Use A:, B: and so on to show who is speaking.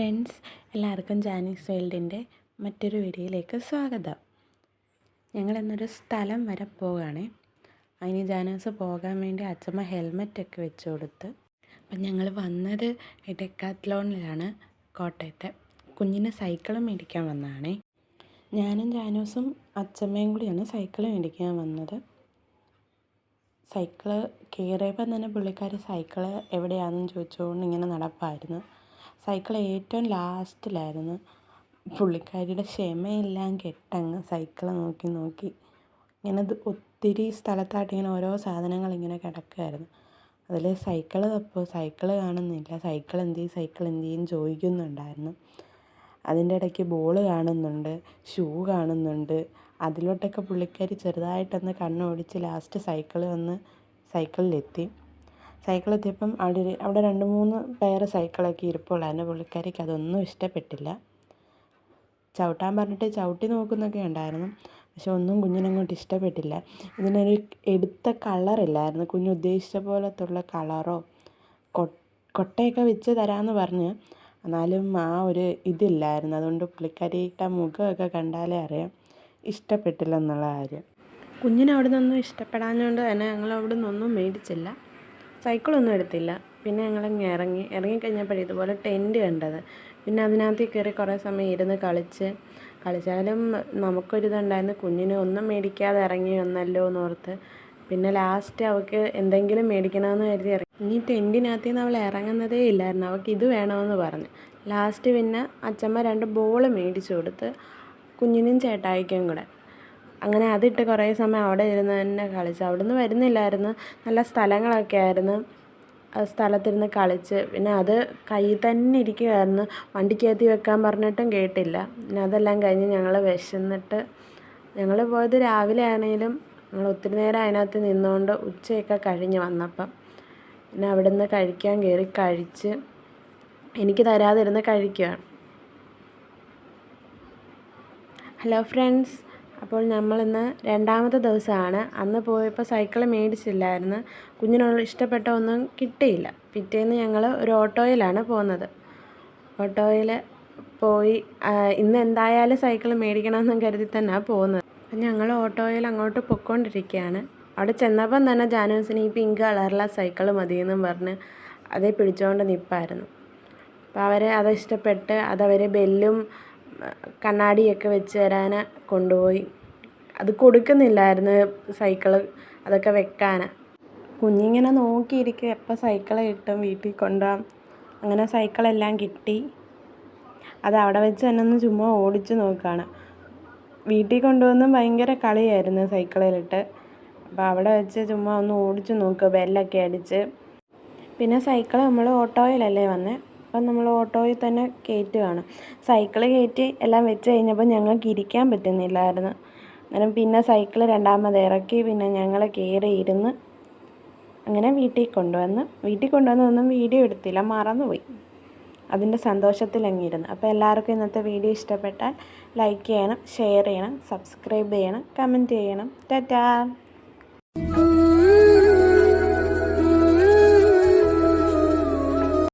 A: Friends എല്ലാവർക്കും ജാനീസ് വേൾഡിന്റെ മറ്റൊരു വീഡിയോയിലേക്ക് സ്വാഗതം. ഞങ്ങൾ ഇന്നൊരു സ്ഥലം വരെ പോവുകയാണേ. അതിന് ജാനീസ് പോകാൻ വേണ്ടി അച്ഛമ്മ ഹെൽമെറ്റൊക്കെ വെച്ച് കൊടുത്ത് അപ്പം ഞങ്ങൾ വന്നത് ഡെക്കാത്ലോണിലാണ് കോട്ടയത്തെ. കുഞ്ഞിന് സൈക്കിൾ മേടിക്കാൻ വന്നതാണേ. ഞാനും ജാനൂസും അച്ഛമ്മയും കൂടിയാണ് സൈക്കിൾ മേടിക്കാൻ വന്നത്. സൈക്കിൾ കയറിയപ്പം തന്നെ പുള്ളിക്കാർ സൈക്കിൾ എവിടെയാണെന്ന് ചോദിച്ചുകൊണ്ട് ഇങ്ങനെ നടപ്പായിരുന്നു. സൈക്കിൾ ഏറ്റവും ലാസ്റ്റിലായിരുന്നു. പുള്ളിക്കാരിയുടെ ക്ഷമയെല്ലാം കെട്ടങ്ങ് സൈക്കിൾ നോക്കി നോക്കി ഇങ്ങനെ ഒത്തിരി സ്ഥലത്തായിട്ട് ഇങ്ങനെ ഓരോ സാധനങ്ങൾ ഇങ്ങനെ കിടക്കുമായിരുന്നു അതിൽ സൈക്കിൾ തപ്പോൾ സൈക്കിൾ കാണുന്നില്ല. സൈക്കിൾ എന്ത് സൈക്കിൾ എന്ത് ചെയ്യും ചോദിക്കുന്നുണ്ടായിരുന്നു. അതിന്റെ ഇടയ്ക്ക് ബോൾ കാണുന്നുണ്ട് ഷൂ കാണുന്നുണ്ട്. അതിലോട്ടൊക്കെ പുള്ളിക്കാരി ചെറുതായിട്ടൊന്ന് കണ്ണോടിച്ച് ലാസ്റ്റ് സൈക്കിൾ വന്ന് സൈക്കിളിലെത്തി. സൈക്കിൾ എത്തിയപ്പം അവിടെ ഒരു അവിടെ രണ്ട് മൂന്ന് പേർ സൈക്കിളൊക്കെ ഇരിപ്പുള്ളായിരുന്നു പുള്ളിക്കാരിക്ക് അതൊന്നും ഇഷ്ടപ്പെട്ടില്ല. ചവിട്ടാൻ പറഞ്ഞിട്ട് ചവിട്ടി നോക്കുന്നൊക്കെ ഉണ്ടായിരുന്നു. പക്ഷെ ഒന്നും കുഞ്ഞിനങ്ങോട്ട് ഇഷ്ടപ്പെട്ടില്ല. ഇതിനൊരു എടുത്ത കളറില്ലായിരുന്നു കുഞ്ഞ് ഉദ്ദേശിച്ച പോലത്തുള്ള കളറോ കൊട്ടയൊക്കെ വെച്ച് തരാമെന്ന് പറഞ്ഞ്. എന്നാലും ആ ഒരു ഇതില്ലായിരുന്നു. അതുകൊണ്ട് പുള്ളിക്കാരിയുടെ മുഖമൊക്കെ കണ്ടാലേ അറിയാം ഇഷ്ടപ്പെട്ടില്ല എന്നുള്ള കാര്യം. കുഞ്ഞിന് അവിടെ നിന്നൊന്നും ഇഷ്ടപ്പെടാഞ്ഞുകൊണ്ട് തന്നെ ഞങ്ങൾ അവിടെ നിന്നൊന്നും മേടിച്ചില്ല. സൈക്കിളൊന്നും എടുത്തില്ല. പിന്നെ ഞങ്ങളങ്ങ് ഇറങ്ങി ഇറങ്ങിക്കഴിഞ്ഞപ്പോഴേ ഇതുപോലെ ടെന്റ് കണ്ടത്. പിന്നെ അതിനകത്ത് കയറി കുറേ സമയം ഇരുന്ന് കളിച്ച് കളിച്ചാലും നമുക്കൊരിതുണ്ടായിരുന്നു കുഞ്ഞിനെ ഒന്നും മേടിക്കാതെ ഇറങ്ങി വന്നല്ലോ എന്നോർത്ത് പിന്നെ ലാസ്റ്റ് അവൾക്ക് എന്തെങ്കിലും മേടിക്കണമെന്ന് കരുതി ഇറങ്ങി. ഇനി ടെന്റിനകത്ത് നിന്ന് അവൾ ഇറങ്ങുന്നതേ ഇല്ലായിരുന്നു. അവൾക്ക് ഇത് വേണമെന്ന് പറഞ്ഞു. ലാസ്റ്റ് പിന്നെ അച്ഛമ്മ രണ്ട് ബോൾ മേടിച്ചു കൊടുത്ത് കുഞ്ഞിനും ചേട്ടായിക്കും കൂടെ. അങ്ങനെ അതിട്ട് കുറേ സമയം അവിടെ ഇരുന്ന് തന്നെ കളിച്ചു. അവിടെ നിന്ന് വരുന്നില്ലായിരുന്നു. നല്ല സ്ഥലങ്ങളൊക്കെ ആയിരുന്നു. ആ സ്ഥലത്തിരുന്ന് കളിച്ച്. പിന്നെ അത് കയ്യിൽ തന്നെ ഇരിക്കുമായിരുന്നു വണ്ടിക്കകത്ത് വെക്കാൻ പറഞ്ഞിട്ടും കേട്ടില്ല. പിന്നെ അതെല്ലാം കഴിഞ്ഞ് ഞങ്ങൾ വിശന്നിട്ട് ഞങ്ങൾ പോയത് രാവിലെ ആണെങ്കിലും ഞങ്ങൾ ഒത്തിരി നേരം അതിനകത്ത് നിന്നുകൊണ്ട് ഉച്ചയൊക്കെ കഴിഞ്ഞ് വന്നപ്പം. പിന്നെ അവിടെ നിന്ന് കഴിക്കാൻ കയറി കഴിച്ച് എനിക്ക് തരാതിരുന്ന് കഴിക്കുകയാണ് ഹലോ ഫ്രണ്ട്സ് അപ്പോൾ നമ്മളിന്ന് രണ്ടാമത്തെ ദിവസമാണ്. അന്ന് പോയപ്പോൾ സൈക്കിൾ മേടിച്ചില്ലായിരുന്നു. കുഞ്ഞിനുള്ള ഇഷ്ടപ്പെട്ട ഒന്നും കിട്ടിയില്ല. പിറ്റേന്ന് ഞങ്ങൾ ഒരു ഓട്ടോയിലാണ് പോകുന്നത് ഓട്ടോയിൽ പോയി ഇന്ന് എന്തായാലും സൈക്കിൾ മേടിക്കണമെന്നും കരുതി തന്നെയാണ് പോകുന്നത് അപ്പം ഞങ്ങൾ ഓട്ടോയിൽ അങ്ങോട്ട് പൊയ്ക്കൊണ്ടിരിക്കുകയാണ്. അവിടെ ചെന്നപ്പം തന്നെ ജാനൂസിന് ഈ പിങ്ക് കളറിലെ സൈക്കിൾ മതിയെന്നും പറഞ്ഞ് അതേ പിടിച്ചുകൊണ്ട് നിൽപ്പായിരുന്നു അപ്പോൾ അവരെ അത് ഇഷ്ടപ്പെട്ട് അതവർ ബെല്ലും കണ്ണാടിയൊക്കെ വെച്ച് തരാൻ കൊണ്ടുപോയി. അത് കൊടുക്കുന്നില്ലായിരുന്നു സൈക്കിൾ അതൊക്കെ വെക്കാൻ കുഞ്ഞിങ്ങനെ നോക്കിയിരിക്കും എപ്പോൾ സൈക്കിൾ കിട്ടും വീട്ടിൽ കൊണ്ടുപോകാം അങ്ങനെ സൈക്കിളെല്ലാം കിട്ടി. അത് അവിടെ വെച്ച് തന്നെ ഒന്ന് ചുമ്മാ ഓടിച്ച് നോക്കുകയാണ് വീട്ടിൽ കൊണ്ടുവന്ന് ഭയങ്കര കളിയായിരുന്നു സൈക്കിളിലിട്ട്. അപ്പോൾ അവിടെ വെച്ച് ചുമ്മാ ഒന്ന് ഓടിച്ച് നോക്കുക ബെല്ലൊക്കെ അടിച്ച്. പിന്നെ സൈക്കിൾ നമ്മൾ ഓട്ടോയിലല്ലേ വന്നത് അപ്പം നമ്മൾ ഓട്ടോയിൽ തന്നെ കയറ്റുകയാണ്. സൈക്കിൾ കയറ്റി എല്ലാം വെച്ച് കഴിഞ്ഞപ്പോൾ ഞങ്ങൾക്ക് ഇരിക്കാൻ പറ്റുന്നില്ലായിരുന്നു. അന്നേരം പിന്നെ സൈക്കിൾ രണ്ടാമത് ഇറക്കി പിന്നെ ഞങ്ങൾ കയറി ഇരുന്ന് അങ്ങനെ വീട്ടിൽ കൊണ്ടുവന്ന് വീട്ടിൽ കൊണ്ടുവന്നൊന്നും വീഡിയോ എടുത്തില്ല മറന്നുപോയി. അതിന്റെ സന്തോഷത്തിൽ അങ്ങിരുന്നു അപ്പോൾ എല്ലാവർക്കും ഇന്നത്തെ വീഡിയോ ഇഷ്ടപ്പെട്ടാൽ ലൈക്ക് ചെയ്യണം ഷെയർ ചെയ്യണം സബ്സ്ക്രൈബ് ചെയ്യണം കമന്റ് ചെയ്യണം. ടാറ്റാ!